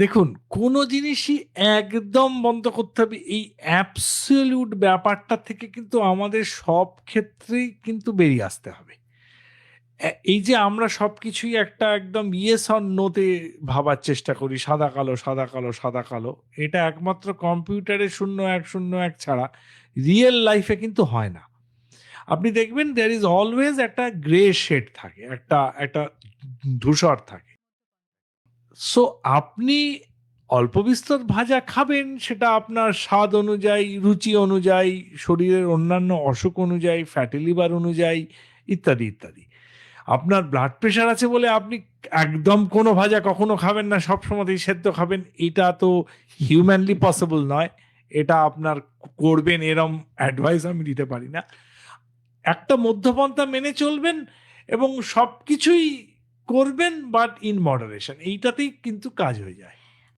দেখুন, কোনো জিনিসই একদম বন্ধ করতে হবে। এই অ্যাবসলিউট ব্যাপারটা থেকে কিন্তু আমাদের সব ক্ষেত্রেই কিন্তু বেরিয়ে আসতে হবে। এই যে আমরা সব কিছুই একটা একদম ইয়েস অর নোতে ভাবার চেষ্টা করি, সাদা কালো সাদা কালো সাদা কালো, এটা একমাত্র কম্পিউটারে শূন্য, এক শূন্য, এক ছাড়া রিয়েল লাইফে কিন্তু হয় না। আপনি দেখবেন দেয়ার ইজ অলওয়েজ একটা গ্রে শেড থাকে, একটা একটা ধূসর থাকে। সো আপনি অল্প বিস্তর ভাজা খাবেন, সেটা আপনার স্বাদ অনুযায়ী, রুচি অনুযায়ী, শরীরের অন্যান্য অসুখ অনুযায়ী ফ্যাটি লিভার অনুযায়ী, ইত্যাদি ইত্যাদি। আপনার ব্লাড প্রেশার আছে বলে আপনি একদম কোনো ভাজা কখনো খাবেন না সব সময়তেই সেদ্ধ খাবেন। এটা তো হিউম্যানলি পসিবল নয়। এটা আপনার করবেন, এরম অ্যাডভাইস আমি দিতে পারি না। একটা মধ্যপন্থা মেনে চলবেন এবং সব কিছুই করবেন বাট ইন মডারেশন এইটাতেই কিন্তু কাজ হয়ে যায়।